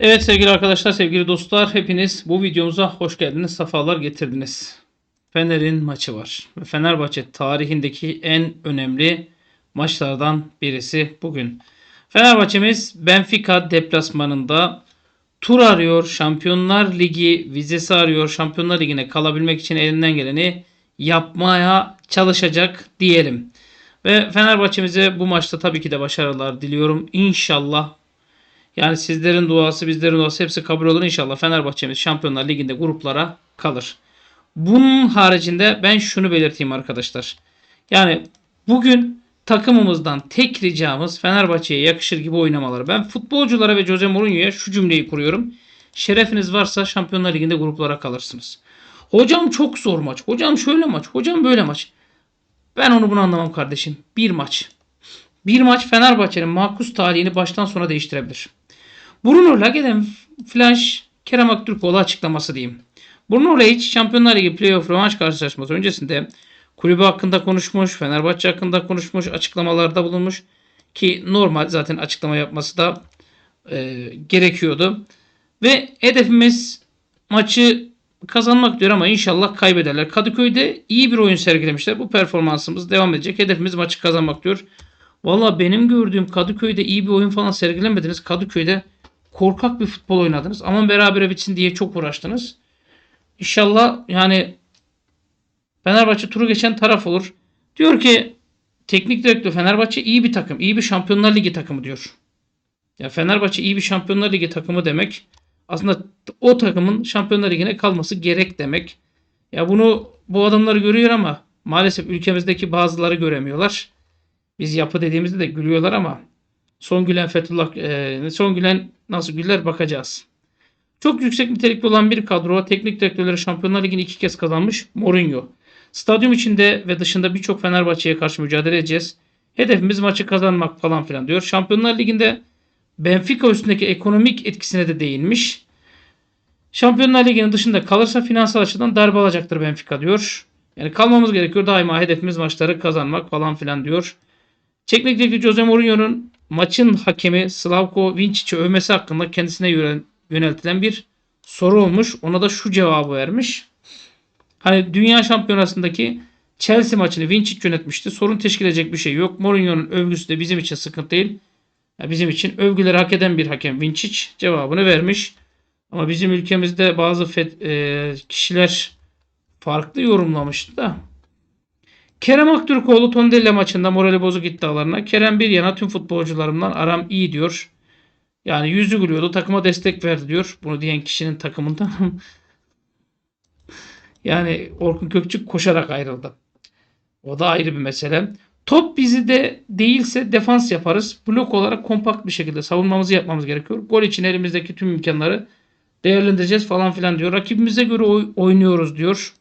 Evet sevgili arkadaşlar, sevgili dostlar hepiniz bu videomuza hoş geldiniz, sefalar getirdiniz. Fener'in maçı var ve Fenerbahçe tarihindeki en önemli maçlardan birisi bugün. Fenerbahçe'miz Benfica deplasmanında tur arıyor, Şampiyonlar Ligi vizesi arıyor, Şampiyonlar Ligi'ne kalabilmek için elinden geleni yapmaya çalışacak diyelim. Ve Fenerbahçe'mize bu maçta tabii ki de başarılar diliyorum. İnşallah yani sizlerin duası, bizlerin duası hepsi kabul olur inşallah. Fenerbahçe'miz Şampiyonlar Ligi'nde gruplara kalır. Bunun haricinde ben şunu belirteyim arkadaşlar. Yani bugün takımımızdan tek ricamız Fenerbahçe'ye yakışır gibi oynamaları. Ben futbolculara ve Jose Mourinho'ya şu cümleyi kuruyorum. Şerefiniz varsa Şampiyonlar Ligi'nde gruplara kalırsınız. Hocam çok zor maç. Hocam şöyle maç. Hocam böyle maç. Ben onu bunu anlamam kardeşim. Bir maç. Bir maç Fenerbahçe'nin makus talihini baştan sona değiştirebilir. Bruno Lage'den flash Kerem Aktürkoğlu açıklaması diyeyim. Bruno Lage Şampiyonlar Ligi playoff rövanş karşılaşması öncesinde kulübü hakkında konuşmuş, Fenerbahçe hakkında konuşmuş, açıklamalarda bulunmuş ki normal zaten açıklama yapması da e, gerekiyordu. Ve hedefimiz maçı kazanmak diyor ama inşallah kaybederler. Kadıköy'de iyi bir oyun sergilemişler. Bu performansımız devam edecek. Hedefimiz maçı kazanmak diyor. Valla benim gördüğüm Kadıköy'de iyi bir oyun falan sergilemediniz. Kadıköy'de korkak bir futbol oynadınız. Aman berabere bitsin diye çok uğraştınız. İnşallah yani Fenerbahçe turu geçen taraf olur. Diyor ki teknik direktör Fenerbahçe iyi bir takım. iyi bir Şampiyonlar Ligi takımı diyor. Ya Fenerbahçe iyi bir Şampiyonlar Ligi takımı demek aslında o takımın Şampiyonlar Ligi'ne kalması gerek demek. Ya bunu bu adamlar görüyor ama maalesef ülkemizdeki bazıları göremiyorlar. Biz yapı dediğimizde de gülüyorlar ama son gülen Fethullah e, son gülen nasıl güller bakacağız. Çok yüksek nitelikli olan bir kadro teknik direktörleri Şampiyonlar Ligi'ni iki kez kazanmış Mourinho. Stadyum içinde ve dışında birçok Fenerbahçe'ye karşı mücadele edeceğiz. Hedefimiz maçı kazanmak falan filan diyor. Şampiyonlar Ligi'nde Benfica üstündeki ekonomik etkisine de değinmiş. Şampiyonlar Ligi'nin dışında kalırsa finansal açıdan darbe alacaktır Benfica diyor. Yani kalmamız gerekiyor. Daima hedefimiz maçları kazanmak falan filan diyor. Teknik direktör Jose Mourinho'nun maçın hakemi Slavko Vincic'i övmesi hakkında kendisine yöneltilen bir soru olmuş. Ona da şu cevabı vermiş. Hani dünya şampiyonasındaki Chelsea maçını Vincic yönetmişti. Sorun teşkil edecek bir şey yok. Mourinho'nun övgüsü de bizim için sıkıntı değil. Yani bizim için övgüleri hak eden bir hakem Vincic cevabını vermiş. Ama bizim ülkemizde bazı fet- e, kişiler farklı yorumlamıştı da. Kerem Aktürkoğlu Tondela maçında morali bozuk iddialarına. Kerem bir yana tüm futbolcularımdan aram iyi diyor. Yani yüzü gülüyordu. Takıma destek verdi diyor. Bunu diyen kişinin takımından. yani Orkun Kökçük koşarak ayrıldı. O da ayrı bir mesele. Top bizi de değilse defans yaparız. Blok olarak kompakt bir şekilde savunmamızı yapmamız gerekiyor. Gol için elimizdeki tüm imkanları değerlendireceğiz falan filan diyor. Rakibimize göre oy- oynuyoruz diyor.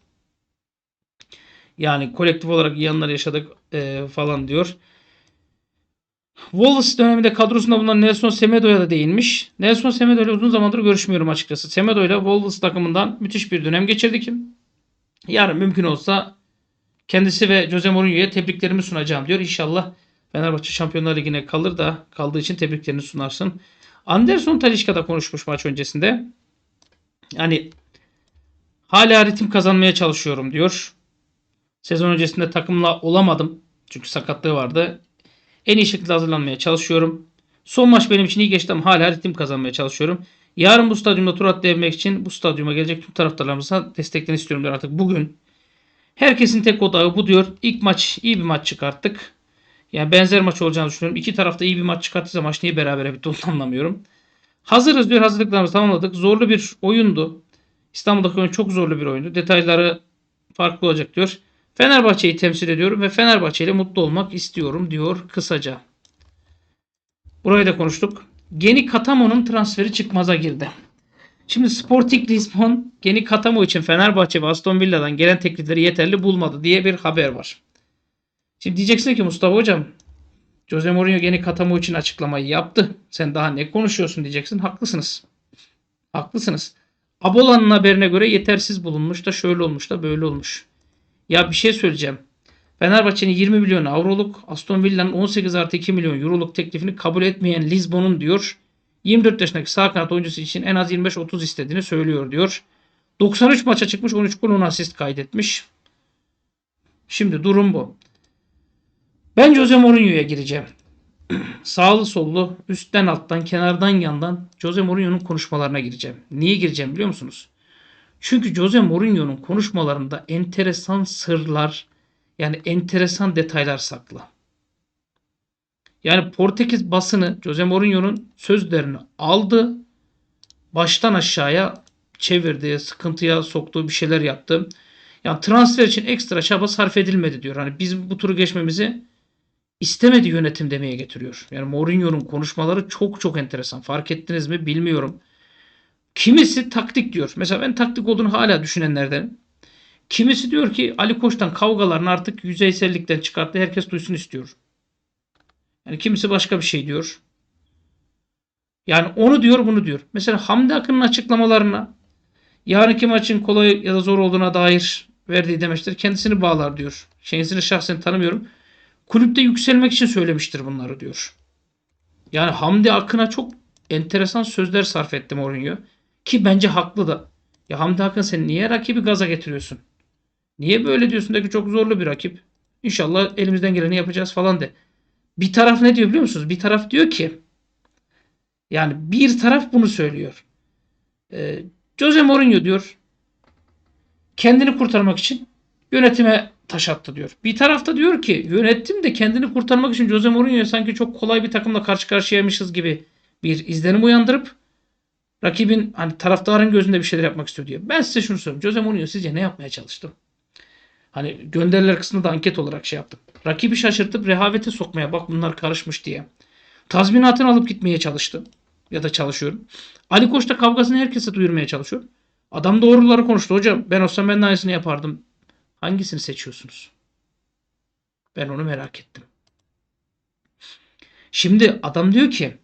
Yani kolektif olarak iyi anlar yaşadık e, falan diyor. Wallace döneminde kadrosunda bulunan Nelson Semedo'ya da değinmiş. Nelson Semedo ile uzun zamandır görüşmüyorum açıkçası. Semedo ile Wallace takımından müthiş bir dönem geçirdik. Yarın mümkün olsa kendisi ve Jose Mourinho'ya tebriklerimi sunacağım diyor. İnşallah Fenerbahçe Şampiyonlar Ligi'ne kalır da kaldığı için tebriklerini sunarsın. Anderson Talişka'da konuşmuş maç öncesinde. Yani hala ritim kazanmaya çalışıyorum diyor. Sezon öncesinde takımla olamadım. Çünkü sakatlığı vardı. En iyi şekilde hazırlanmaya çalışıyorum. Son maç benim için iyi geçti ama hala ritim kazanmaya çalışıyorum. Yarın bu stadyumda tur atlayabilmek için bu stadyuma gelecek tüm taraftarlarımıza desteklerini istiyorum artık bugün. Herkesin tek odağı bu diyor. İlk maç iyi bir maç çıkarttık. Yani benzer maç olacağını düşünüyorum. İki tarafta iyi bir maç çıkarttıysa maç niye berabere bitti onu anlamıyorum. Hazırız diyor. Hazırlıklarımızı tamamladık. Zorlu bir oyundu. İstanbul'daki oyun çok zorlu bir oyundu. Detayları farklı olacak diyor. Fenerbahçe'yi temsil ediyorum ve Fenerbahçe ile mutlu olmak istiyorum diyor kısaca. Burayı da konuştuk. Geni Katamo'nun transferi çıkmaza girdi. Şimdi Sporting Lisbon Geni Katamo için Fenerbahçe ve Aston Villa'dan gelen teklifleri yeterli bulmadı diye bir haber var. Şimdi diyeceksin ki Mustafa Hocam Jose Mourinho Geni Katamo için açıklamayı yaptı. Sen daha ne konuşuyorsun diyeceksin. Haklısınız. Haklısınız. Abola'nın haberine göre yetersiz bulunmuş da şöyle olmuş da böyle olmuş. Ya bir şey söyleyeceğim. Fenerbahçe'nin 20 milyon avroluk, Aston Villa'nın 18 artı 2 milyon euroluk teklifini kabul etmeyen Lisbon'un diyor 24 yaşındaki sağ kanat oyuncusu için en az 25-30 istediğini söylüyor diyor. 93 maça çıkmış 13 gol 10 asist kaydetmiş. Şimdi durum bu. Ben Jose Mourinho'ya gireceğim. Sağlı sollu, üstten alttan, kenardan yandan Jose Mourinho'nun konuşmalarına gireceğim. Niye gireceğim biliyor musunuz? Çünkü Jose Mourinho'nun konuşmalarında enteresan sırlar, yani enteresan detaylar saklı. Yani Portekiz basını Jose Mourinho'nun sözlerini aldı, baştan aşağıya çevirdi, sıkıntıya soktuğu bir şeyler yaptı. Yani transfer için ekstra çaba sarf edilmedi diyor. Hani biz bu turu geçmemizi istemedi yönetim demeye getiriyor. Yani Mourinho'nun konuşmaları çok çok enteresan. Fark ettiniz mi bilmiyorum. Kimisi taktik diyor. Mesela ben taktik olduğunu hala düşünenlerdenim. Kimisi diyor ki Ali Koç'tan kavgalarını artık yüzeysellikten çıkarttı. Herkes duysun istiyor. Yani kimisi başka bir şey diyor. Yani onu diyor bunu diyor. Mesela Hamdi Akın'ın açıklamalarına yarınki maçın kolay ya da zor olduğuna dair verdiği demeçler kendisini bağlar diyor. Kendisini şahsen tanımıyorum. Kulüpte yükselmek için söylemiştir bunları diyor. Yani Hamdi Akın'a çok enteresan sözler sarf etti Mourinho. Ki bence haklı da. Ya Hamdi Akın sen niye rakibi gaza getiriyorsun? Niye böyle diyorsun da ki çok zorlu bir rakip. İnşallah elimizden geleni yapacağız falan de. Bir taraf ne diyor biliyor musunuz? Bir taraf diyor ki yani bir taraf bunu söylüyor. Ee, Jose Mourinho diyor kendini kurtarmak için yönetime taş attı diyor. Bir tarafta diyor ki yönetim de kendini kurtarmak için Jose Mourinho'ya sanki çok kolay bir takımla karşı karşıyaymışız gibi bir izlenim uyandırıp rakibin hani taraftarın gözünde bir şeyler yapmak istiyor diyor. Ben size şunu söyleyeyim. Jose Mourinho sizce ne yapmaya çalıştı? Hani gönderiler kısmında da anket olarak şey yaptım. Rakibi şaşırtıp rehavete sokmaya bak bunlar karışmış diye. Tazminatını alıp gitmeye çalıştı. Ya da çalışıyor. Ali Koç da kavgasını herkese duyurmaya çalışıyor. Adam doğruları konuştu. Hocam ben olsam ben de aynısını yapardım. Hangisini seçiyorsunuz? Ben onu merak ettim. Şimdi adam diyor ki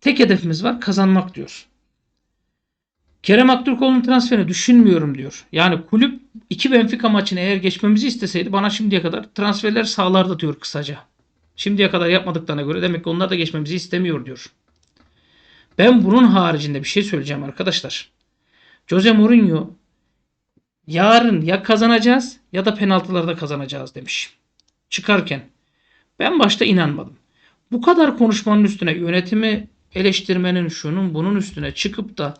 tek hedefimiz var kazanmak diyor. Kerem Aktürkoğlu'nun transferini düşünmüyorum diyor. Yani kulüp iki Benfica maçını eğer geçmemizi isteseydi bana şimdiye kadar transferler sağlardı diyor kısaca. Şimdiye kadar yapmadıklarına göre demek ki onlar da geçmemizi istemiyor diyor. Ben bunun haricinde bir şey söyleyeceğim arkadaşlar. Jose Mourinho yarın ya kazanacağız ya da penaltılarda kazanacağız demiş. Çıkarken. Ben başta inanmadım. Bu kadar konuşmanın üstüne yönetimi eleştirmenin şunun bunun üstüne çıkıp da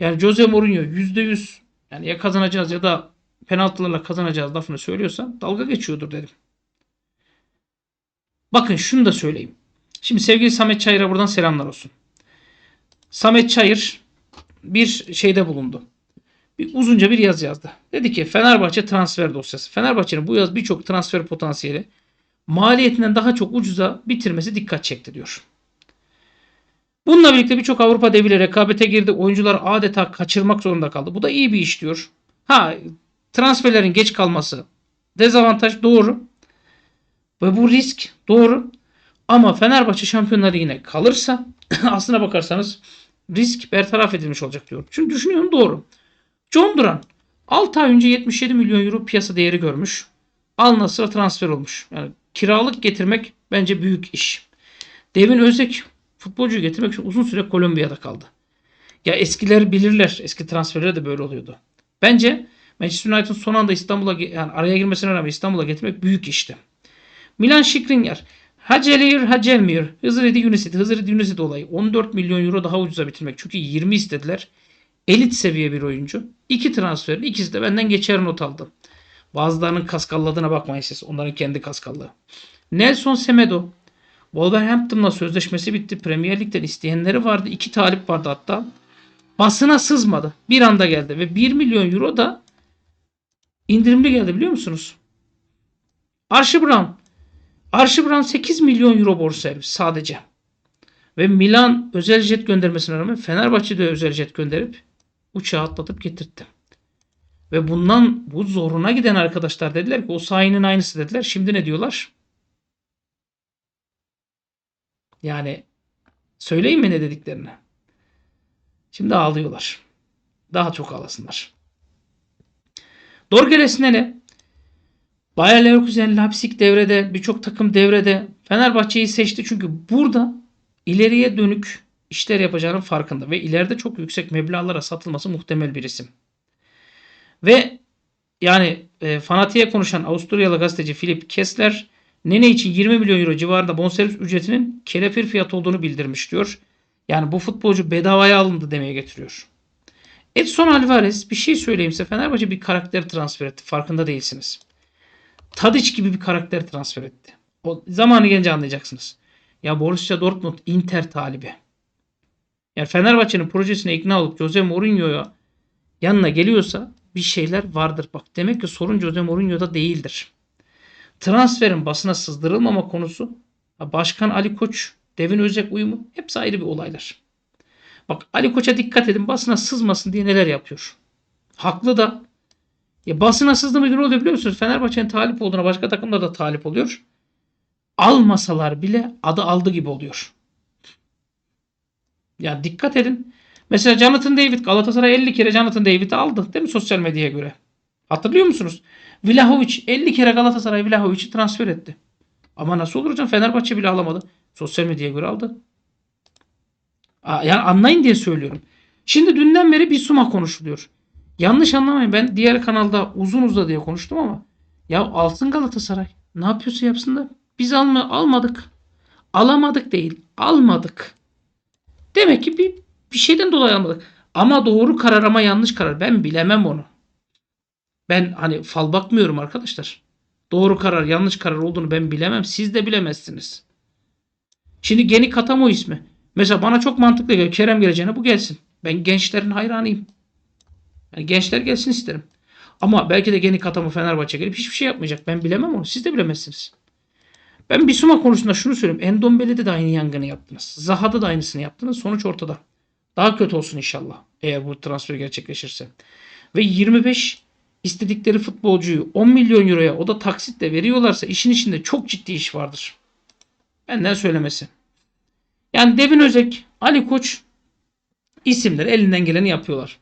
yani Jose Mourinho %100 yani ya kazanacağız ya da penaltılarla kazanacağız lafını söylüyorsa dalga geçiyordur dedim. Bakın şunu da söyleyeyim. Şimdi sevgili Samet Çayır'a buradan selamlar olsun. Samet Çayır bir şeyde bulundu. Bir uzunca bir yazı yazdı. Dedi ki Fenerbahçe transfer dosyası. Fenerbahçe'nin bu yaz birçok transfer potansiyeli maliyetinden daha çok ucuza bitirmesi dikkat çekti diyor. Bununla birlikte birçok Avrupa deviyle rekabete girdi. Oyuncular adeta kaçırmak zorunda kaldı. Bu da iyi bir iş diyor. Ha transferlerin geç kalması dezavantaj doğru. Ve bu risk doğru. Ama Fenerbahçe şampiyonları yine kalırsa aslına bakarsanız risk bertaraf edilmiş olacak diyor. Çünkü düşünüyorum doğru. John Duran 6 ay önce 77 milyon euro piyasa değeri görmüş. Al Nasır'a transfer olmuş. Yani kiralık getirmek bence büyük iş. Devin Özek futbolcuyu getirmek için uzun süre Kolombiya'da kaldı. Ya eskiler bilirler. Eski transferler de böyle oluyordu. Bence Manchester United'ın son anda İstanbul'a yani araya girmesine rağmen İstanbul'a getirmek büyük işti. Milan Skriniar Hacelir Hacelmiyor. Hızır United. Hızır United olayı. 14 milyon euro daha ucuza bitirmek. Çünkü 20 istediler. Elit seviye bir oyuncu. İki transferin ikisi de benden geçer not aldı. Bazılarının kaskalladığına bakmayın siz. Onların kendi kaskallığı. Nelson Semedo. Wolverhampton'la sözleşmesi bitti. Premier Lig'den isteyenleri vardı. İki talip vardı hatta. Basına sızmadı. Bir anda geldi. Ve 1 milyon euro da indirimli geldi biliyor musunuz? Archie Brown. Archie Brown 8 milyon euro borç servis sadece. Ve Milan özel jet göndermesine rağmen Fenerbahçe de özel jet gönderip uçağı atlatıp getirtti. Ve bundan bu zoruna giden arkadaşlar dediler ki o sahinin aynısı dediler. Şimdi ne diyorlar? Yani söyleyeyim mi ne dediklerini? Şimdi ağlıyorlar. Daha çok ağlasınlar. Dorgeles'ine ne? Bayer Leverkusen, Leipzig devrede, birçok takım devrede. Fenerbahçe'yi seçti çünkü burada ileriye dönük işler yapacağının farkında ve ileride çok yüksek meblağlara satılması muhtemel bir isim. Ve yani e, fanatiğe konuşan Avusturyalı gazeteci Philip Kessler Nene için 20 milyon euro civarında bonservis ücretinin kelepir fiyat olduğunu bildirmiş diyor. Yani bu futbolcu bedavaya alındı demeye getiriyor. Edson Alvarez bir şey söyleyeyim size. Fenerbahçe bir karakter transfer etti. Farkında değilsiniz. Tadic gibi bir karakter transfer etti. O zamanı gelince anlayacaksınız. Ya Borussia Dortmund Inter talibi. Yani Fenerbahçe'nin projesine ikna olup Jose Mourinho'ya yanına geliyorsa bir şeyler vardır. Bak demek ki sorun Jose Mourinho'da değildir. Transferin basına sızdırılmama konusu Başkan Ali Koç, Devin Özek uyumu hepsi ayrı bir olaylar. Bak Ali Koç'a dikkat edin basına sızmasın diye neler yapıyor. Haklı da. Ya basına sızdı mı ne oluyor biliyor musunuz? Fenerbahçe'nin talip olduğuna başka takımlar da talip oluyor. Almasalar bile adı aldı gibi oluyor. Ya dikkat edin. Mesela Jonathan David Galatasaray 50 kere Jonathan David'i aldı değil mi sosyal medyaya göre? Hatırlıyor musunuz? Vlahovic 50 kere Galatasaray Vlahovic'i transfer etti. Ama nasıl olur hocam Fenerbahçe bile alamadı. Sosyal medyaya göre aldı. Yani anlayın diye söylüyorum. Şimdi dünden beri bir suma konuşuluyor. Yanlış anlamayın ben diğer kanalda uzun uza diye konuştum ama ya alsın Galatasaray. Ne yapıyorsa yapsın da biz alma, almadık. Alamadık değil almadık. Demek ki bir, bir şeyden dolayı almadık. Ama doğru karar ama yanlış karar. Ben bilemem onu. Ben hani fal bakmıyorum arkadaşlar. Doğru karar yanlış karar olduğunu ben bilemem. Siz de bilemezsiniz. Şimdi Geni Katamo ismi. Mesela bana çok mantıklı geliyor. Kerem geleceğine bu gelsin. Ben gençlerin hayranıyım. Yani gençler gelsin isterim. Ama belki de Geni Katamo Fenerbahçe gelip hiçbir şey yapmayacak. Ben bilemem onu. Siz de bilemezsiniz. Ben Bisuma konusunda şunu söyleyeyim. Endombele'de de aynı yangını yaptınız. Zaha'da da aynısını yaptınız. Sonuç ortada. Daha kötü olsun inşallah. Eğer bu transfer gerçekleşirse. Ve 25 istedikleri futbolcuyu 10 milyon euroya o da taksitle veriyorlarsa işin içinde çok ciddi iş vardır. Benden söylemesi. Yani Devin Özek, Ali Koç isimler elinden geleni yapıyorlar.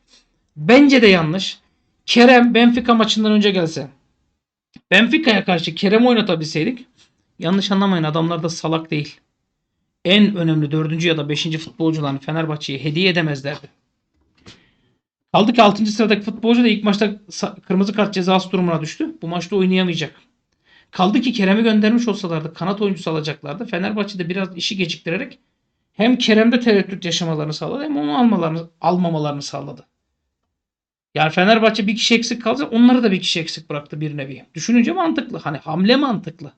Bence de yanlış. Kerem Benfica maçından önce gelse Benfica'ya karşı Kerem oynatabilseydik yanlış anlamayın adamlar da salak değil. En önemli dördüncü ya da beşinci futbolcularını Fenerbahçe'ye hediye edemezlerdi. Kaldı ki 6. sıradaki futbolcu da ilk maçta kırmızı kart cezası durumuna düştü. Bu maçta oynayamayacak. Kaldı ki Kerem'i göndermiş olsalardı kanat oyuncusu alacaklardı. Fenerbahçe'de biraz işi geciktirerek hem Kerem'de tereddüt yaşamalarını sağladı hem onu almalarını, almamalarını sağladı. Yani Fenerbahçe bir kişi eksik kalsa onları da bir kişi eksik bıraktı bir nevi. Düşününce mantıklı. Hani hamle mantıklı.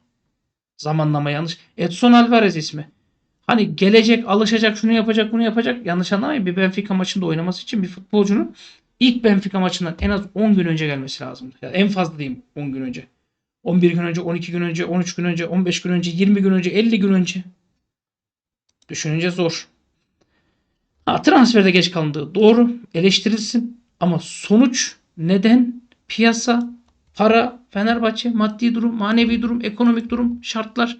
Zamanlama yanlış. Edson Alvarez ismi. Hani gelecek, alışacak, şunu yapacak, bunu yapacak. Yanlış anlamayın. Bir Benfica maçında oynaması için bir futbolcunun ilk Benfica maçından en az 10 gün önce gelmesi lazım. Yani en fazla diyeyim 10 gün önce. 11 gün önce, 12 gün önce, 13 gün önce, 15 gün önce, 20 gün önce, 50 gün önce. Düşününce zor. Ha, transferde geç kalındığı doğru eleştirilsin ama sonuç neden piyasa para Fenerbahçe maddi durum manevi durum ekonomik durum şartlar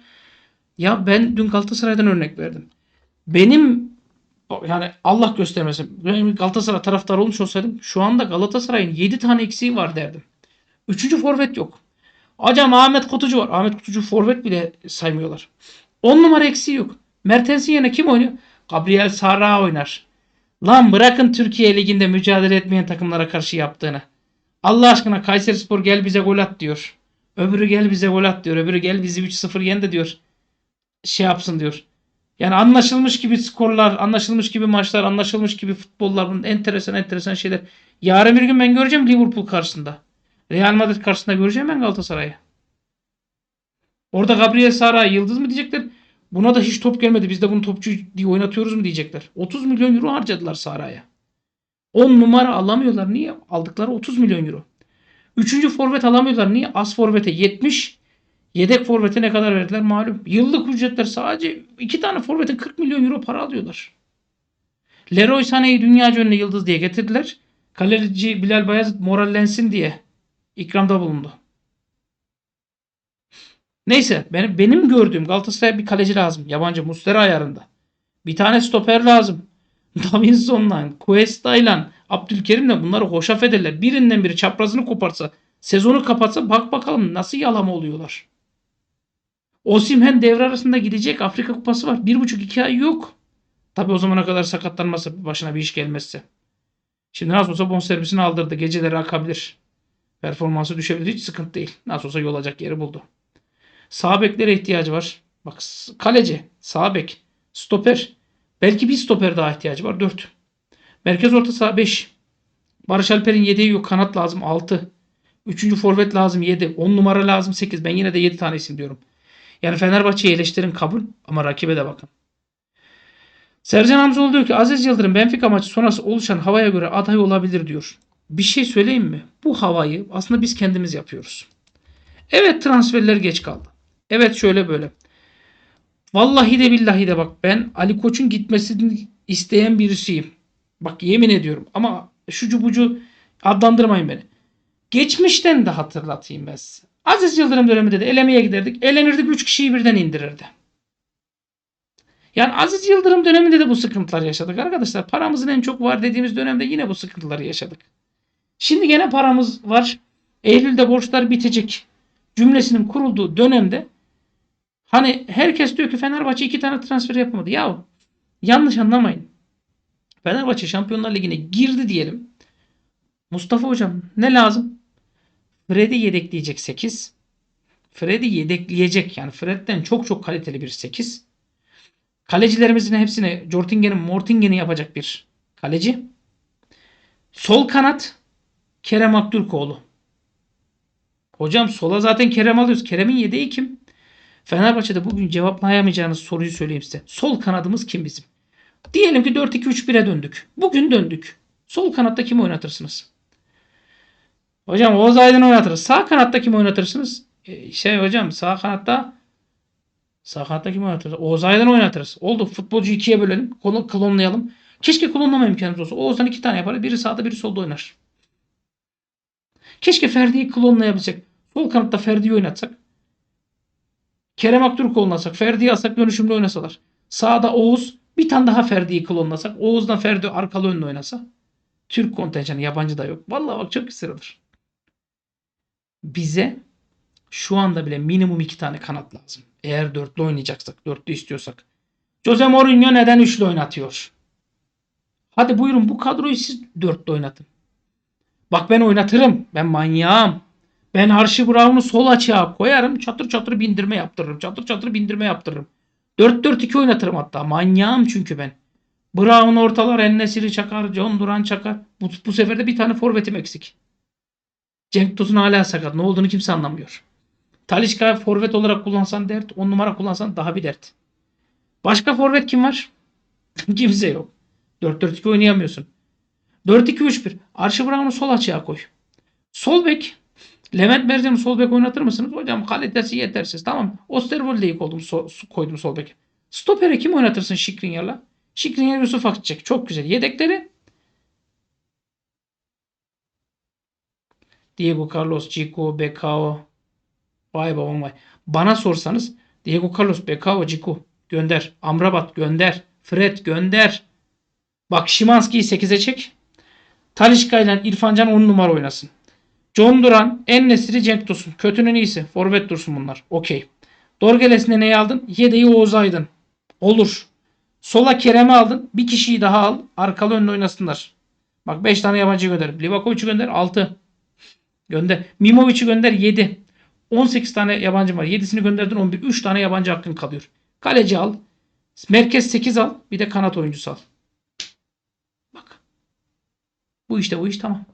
ya ben dün Galatasaray'dan örnek verdim. Benim yani Allah göstermesin. Benim Galatasaray taraftarı olmuş olsaydım şu anda Galatasaray'ın 7 tane eksiği var derdim. Üçüncü forvet yok. Hocam Ahmet Kutucu var. Ahmet Kutucu forvet bile saymıyorlar. 10 numara eksiği yok. Mertens'in yerine kim oynuyor? Gabriel Sara oynar. Lan bırakın Türkiye Ligi'nde mücadele etmeyen takımlara karşı yaptığını. Allah aşkına Kayserispor gel bize gol at diyor. Öbürü gel bize gol at diyor. Öbürü gel bizi 3-0 yen diyor. Şey yapsın diyor. Yani anlaşılmış gibi skorlar, anlaşılmış gibi maçlar, anlaşılmış gibi futbollar. Bunun enteresan enteresan şeyler. Yarın bir gün ben göreceğim Liverpool karşısında. Real Madrid karşısında göreceğim ben Galatasaray'ı. Orada Gabriel Sara yıldız mı diyecekler. Buna da hiç top gelmedi. Biz de bunu topçu diye oynatıyoruz mu diyecekler. 30 milyon euro harcadılar Sara'ya. 10 numara alamıyorlar. Niye? Aldıkları 30 milyon euro. Üçüncü forvet alamıyorlar. Niye? As forvete 70. Yedek forvete ne kadar verdiler malum. Yıllık ücretler sadece iki tane forvete 40 milyon euro para alıyorlar. Leroy Sané'yi dünya önüne yıldız diye getirdiler. Kaleci Bilal Bayazıt morallensin diye ikramda bulundu. Neyse benim, benim gördüğüm Galatasaray'a bir kaleci lazım. Yabancı Muslera ayarında. Bir tane stoper lazım. Davinson'la, Cuesta'yla, Abdülkerim'le bunları hoşaf ederler. Birinden biri çaprazını koparsa, sezonu kapatsa bak bakalım nasıl yalama oluyorlar. Osimhen devre arasında gidecek. Afrika Kupası var. Bir buçuk iki ay yok. Tabi o zamana kadar sakatlanmazsa başına bir iş gelmezse. Şimdi nasıl olsa bonservisini aldırdı. Geceleri akabilir. Performansı düşebilir. Hiç sıkıntı değil. Nasıl olsa yol alacak yeri buldu. Sağ beklere ihtiyacı var. Bak kaleci, sağ bek, stoper. Belki bir stoper daha ihtiyacı var. 4. Merkez orta saha 5. Barış Alper'in yedeği yok. Kanat lazım 6. Üçüncü forvet lazım 7. 10 numara lazım 8. Ben yine de 7 tane isim diyorum. Yani Fenerbahçe'yi eleştirin kabul ama rakibe de bakın. Sercan Hamzoğlu diyor ki Aziz Yıldırım Benfica maçı sonrası oluşan havaya göre aday olabilir diyor. Bir şey söyleyeyim mi? Bu havayı aslında biz kendimiz yapıyoruz. Evet transferler geç kaldı. Evet şöyle böyle. Vallahi de billahi de bak ben Ali Koç'un gitmesini isteyen birisiyim. Bak yemin ediyorum ama şucu bucu adlandırmayın beni. Geçmişten de hatırlatayım ben size. Aziz Yıldırım döneminde de elemeye giderdik. Elenirdik 3 kişiyi birden indirirdi. Yani Aziz Yıldırım döneminde de bu sıkıntılar yaşadık arkadaşlar. Paramızın en çok var dediğimiz dönemde yine bu sıkıntıları yaşadık. Şimdi gene paramız var. Eylül'de borçlar bitecek cümlesinin kurulduğu dönemde hani herkes diyor ki Fenerbahçe iki tane transfer yapamadı. Ya yanlış anlamayın. Fenerbahçe Şampiyonlar Ligi'ne girdi diyelim. Mustafa Hocam ne lazım? Fred'i yedekleyecek 8. Fred'i yedekleyecek yani Fred'den çok çok kaliteli bir 8. Kalecilerimizin hepsini Jortingen'in Mortingen'i yapacak bir kaleci. Sol kanat Kerem Aktürkoğlu. Hocam sola zaten Kerem alıyoruz. Kerem'in yedeği kim? Fenerbahçe'de bugün cevaplayamayacağınız soruyu söyleyeyim size. Sol kanadımız kim bizim? Diyelim ki 4-2-3-1'e döndük. Bugün döndük. Sol kanatta kimi oynatırsınız? Hocam Oğuz Aydın oynatırız. Sağ kanatta kimi oynatırsınız? Ee, şey hocam sağ kanatta sağ kanatta kimi oynatırız? Oğuz Aydın oynatırız. Oldu futbolcu ikiye bölelim. Klon- Klonlayalım. Keşke klonlama imkanımız olsa. Oğuz'dan iki tane yapar. Biri sağda biri solda oynar. Keşke Ferdi'yi klonlayabilsek. Sol kanatta Ferdi'yi oynatsak. Kerem Aktürkoğlu'nu alsak. Ferdi'yi alsak dönüşümlü oynasalar. Sağda Oğuz. Bir tane daha Ferdi'yi klonlasak. Oğuz'dan Ferdi arkalı önlü oynasa. Türk kontenjanı yabancı da yok. Vallahi bak çok güzel olur. Bize şu anda bile minimum iki tane kanat lazım. Eğer dörtlü oynayacaksak, dörtlü istiyorsak. Jose Mourinho neden üçlü oynatıyor? Hadi buyurun bu kadroyu siz dörtlü oynatın. Bak ben oynatırım. Ben manyağım. Ben Arşi Brown'u sol açığa koyarım. Çatır çatır bindirme yaptırırım. Çatır çatır bindirme yaptırırım. 4-4-2 oynatırım hatta. Manyağım çünkü ben. Brown ortalar, Ennesiri çakar, John Duran çakar. Bu, bu sefer de bir tane forvetim eksik. Cenk Tosun hala sakat. Ne olduğunu kimse anlamıyor. Talişka forvet olarak kullansan dert. 10 numara kullansan daha bir dert. Başka forvet kim var? kimse yok. 4-4-2 oynayamıyorsun. 4-2-3-1. Arşi Brown'u sol açığa koy. Sol bek. Levent Mercan'ı sol bek oynatır mısınız? Hocam kalitesi yetersiz. Tamam. Osterwolde'yi koydum, sol, koydum sol bek. Stopere kim oynatırsın Şikrinyar'la? Şikrinyar Yusuf Akçek. Çok güzel. Yedekleri Diego Carlos, Ciku, Becao. Vay babam vay. Bana sorsanız Diego Carlos, Becao, Ciku gönder. Amrabat gönder. Fred gönder. Bak Şimanski'yi 8'e çek. Talişka ile İrfan Can 10 numara oynasın. John Duran, Ennesiri, Cenk Tosun. Kötünün iyisi. Forvet dursun bunlar. Okey. Dorgeles'ine neyi aldın? Yedeği Oğuz Aydın. Olur. Sola Kerem'i aldın. Bir kişiyi daha al. Arkalı önde oynasınlar. Bak 5 tane yabancı gönder. Livakovic'i gönder 6. Gönder. Mimovic'i gönder 7. 18 tane yabancı var. 7'sini gönderdin 11. 3 tane yabancı hakkın kalıyor. Kaleci al. Merkez 8 al. Bir de kanat oyuncusu al. Bak. Bu işte bu iş tamam.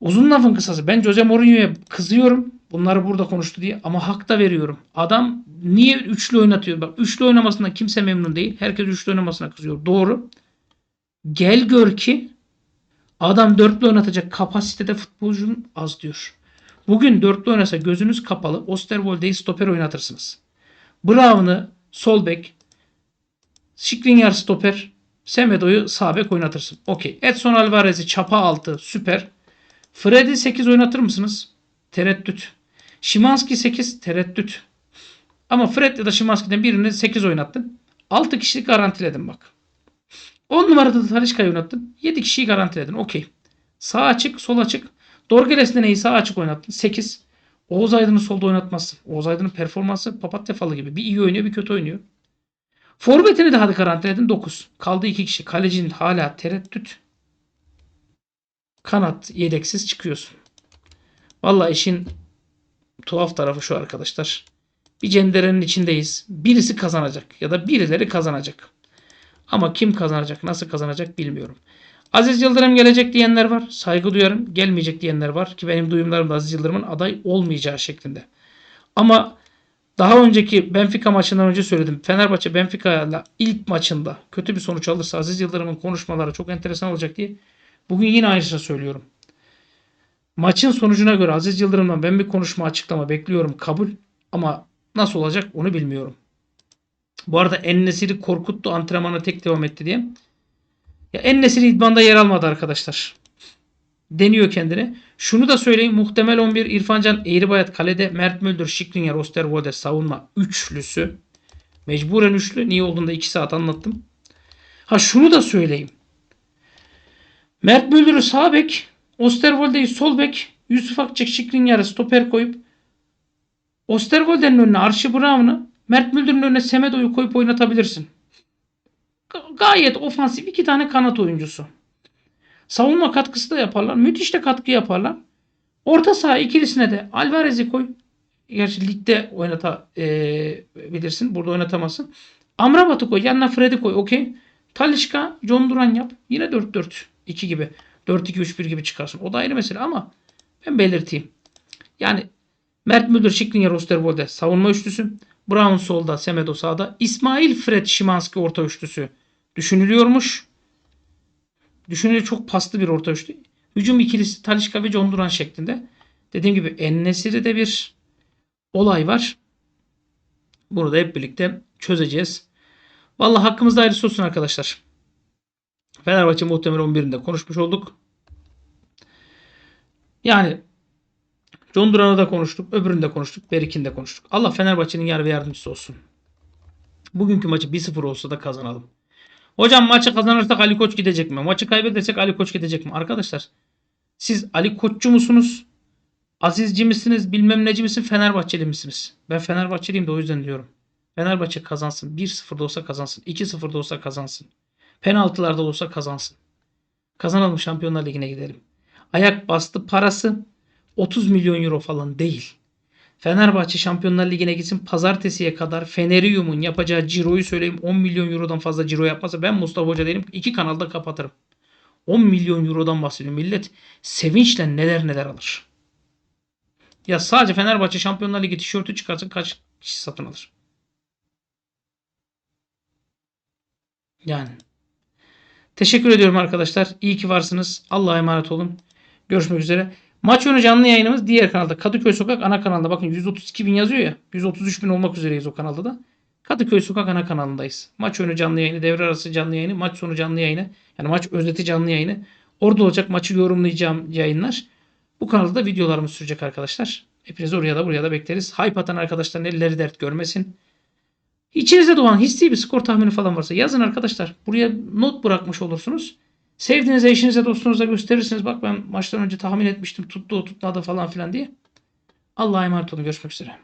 Uzun lafın kısası. Ben Jose Mourinho'ya kızıyorum. Bunları burada konuştu diye. Ama hak da veriyorum. Adam niye üçlü oynatıyor? Bak üçlü oynamasından kimse memnun değil. Herkes üçlü oynamasına kızıyor. Doğru. Gel gör ki adam dörtlü oynatacak kapasitede futbolcunun az diyor. Bugün dörtlü oynasa gözünüz kapalı Osterwolde'yi stoper oynatırsınız. Brown'ı sol bek, Skriniar stoper, Semedo'yu sağ bek oynatırsın. Okey. Edson Alvarez'i çapa altı süper. Fred'i 8 oynatır mısınız? Tereddüt. Şimanski 8 tereddüt. Ama Fred ya da Şimanski'den birini 8 oynattın. 6 kişilik garantiledin bak. 10 numarada da Talişka'yı oynattın. 7 kişiyi garantiledin. Okey. Sağ açık, sol açık. Dorgeles'le neyi sağ açık oynattın? 8. Oğuz Aydın'ı solda oynatmazsın. Oğuz Aydın'ın performansı papatya falı gibi. Bir iyi oynuyor bir kötü oynuyor. Forvetini de hadi garantiledin 9. Kaldı 2 kişi. Kalecinin hala tereddüt. Kanat yedeksiz çıkıyorsun. Vallahi işin tuhaf tarafı şu arkadaşlar. Bir cenderenin içindeyiz. Birisi kazanacak ya da birileri kazanacak. Ama kim kazanacak, nasıl kazanacak bilmiyorum. Aziz Yıldırım gelecek diyenler var. Saygı duyarım. Gelmeyecek diyenler var ki benim duyumlarım da Aziz Yıldırım'ın aday olmayacağı şeklinde. Ama daha önceki Benfica maçından önce söyledim. Fenerbahçe Benfica ile ilk maçında kötü bir sonuç alırsa Aziz Yıldırım'ın konuşmaları çok enteresan olacak diye. Bugün yine aynısını söylüyorum. Maçın sonucuna göre Aziz Yıldırım'dan ben bir konuşma açıklama bekliyorum. Kabul. Ama nasıl olacak onu bilmiyorum. Bu arada Ennesiri korkuttu antrenmana tek devam etti diye. Ya Ennesiri idmanda yer almadı arkadaşlar. Deniyor kendini. Şunu da söyleyeyim. Muhtemel 11 İrfancan Eğribayat kalede Mert Müldür, Şikrinyar, Osterwolde savunma üçlüsü. Mecburen üçlü. Niye olduğunu da 2 saat anlattım. Ha şunu da söyleyeyim. Mert Müldür'ü sağ bek, Osterwolde'yi sol bek, Yusuf Akçak Şikrinyar'ı stoper koyup Osterwolde'nin önüne Archie Brown'u, Mert Müldür'ün önüne Semedo'yu koyup oynatabilirsin. Ga- Gayet ofansif iki tane kanat oyuncusu. Savunma katkısı da yaparlar. Müthiş de katkı yaparlar. Orta saha ikilisine de Alvarez'i koy. Gerçi ligde oynatabilirsin. Burada oynatamazsın. Amrabat'ı koy. Yanına Fred'i koy. Okey. Talişka, John Duran yap. Yine 4-4-2 gibi. 4-2-3-1 gibi çıkarsın. O da ayrı mesele ama ben belirteyim. Yani Mert Müldür, Şikrinyar, Osterwolde savunma üçlüsü. Brown solda, Semedo sağda. İsmail Fred, Şimanski orta üçlüsü düşünülüyormuş. Düşünülüyor çok paslı bir orta üçlü. Hücum ikilisi Talişka ve John Duran şeklinde. Dediğim gibi Ennesiri'de bir olay var. Bunu da hep birlikte çözeceğiz. Vallahi hakkımızda hayırlısı olsun arkadaşlar. Fenerbahçe muhtemel 11'inde konuşmuş olduk. Yani John Duran'ı da konuştuk. Öbürünü de konuştuk. Berik'ini de konuştuk. Allah Fenerbahçe'nin yar ve yardımcısı olsun. Bugünkü maçı 1-0 olsa da kazanalım. Hocam maçı kazanırsak Ali Koç gidecek mi? Maçı kaybedersek Ali Koç gidecek mi? Arkadaşlar siz Ali Koççu musunuz? Azizci misiniz? Bilmem neci misin? Fenerbahçeli misiniz? Ben Fenerbahçeliyim de o yüzden diyorum. Fenerbahçe kazansın. 1-0'da olsa kazansın. 2-0'da olsa kazansın. Penaltılarda olsa kazansın. Kazanalım Şampiyonlar Ligi'ne gidelim. Ayak bastı parası 30 milyon euro falan değil. Fenerbahçe Şampiyonlar Ligi'ne gitsin pazartesiye kadar Feneriyum'un yapacağı ciroyu söyleyeyim 10 milyon eurodan fazla ciro yapmasa ben Mustafa Hoca değilim iki kanalda kapatırım. 10 milyon eurodan bahsediyorum. Millet sevinçle neler neler alır. Ya sadece Fenerbahçe Şampiyonlar Ligi tişörtü çıkarsın kaç kişi satın alır? Yani. Teşekkür ediyorum arkadaşlar. İyi ki varsınız. Allah'a emanet olun. Görüşmek üzere. Maç önü canlı yayınımız diğer kanalda. Kadıköy Sokak ana kanalda. Bakın 132 bin yazıyor ya. 133 bin olmak üzereyiz o kanalda da. Kadıköy Sokak ana kanalındayız. Maç önü canlı yayını, devre arası canlı yayını, maç sonu canlı yayını. Yani maç özeti canlı yayını. Orada olacak maçı yorumlayacağım yayınlar. Bu kanalda da videolarımız sürecek arkadaşlar. Hepinizi oraya da buraya da bekleriz. Hype atan arkadaşların elleri dert görmesin. İçinizde doğan hissi bir skor tahmini falan varsa yazın arkadaşlar. Buraya not bırakmış olursunuz. Sevdiğinize, eşinize, dostunuza gösterirsiniz. Bak ben maçtan önce tahmin etmiştim. Tuttu, tutmadı falan filan diye. Allah'a emanet olun. Görüşmek üzere.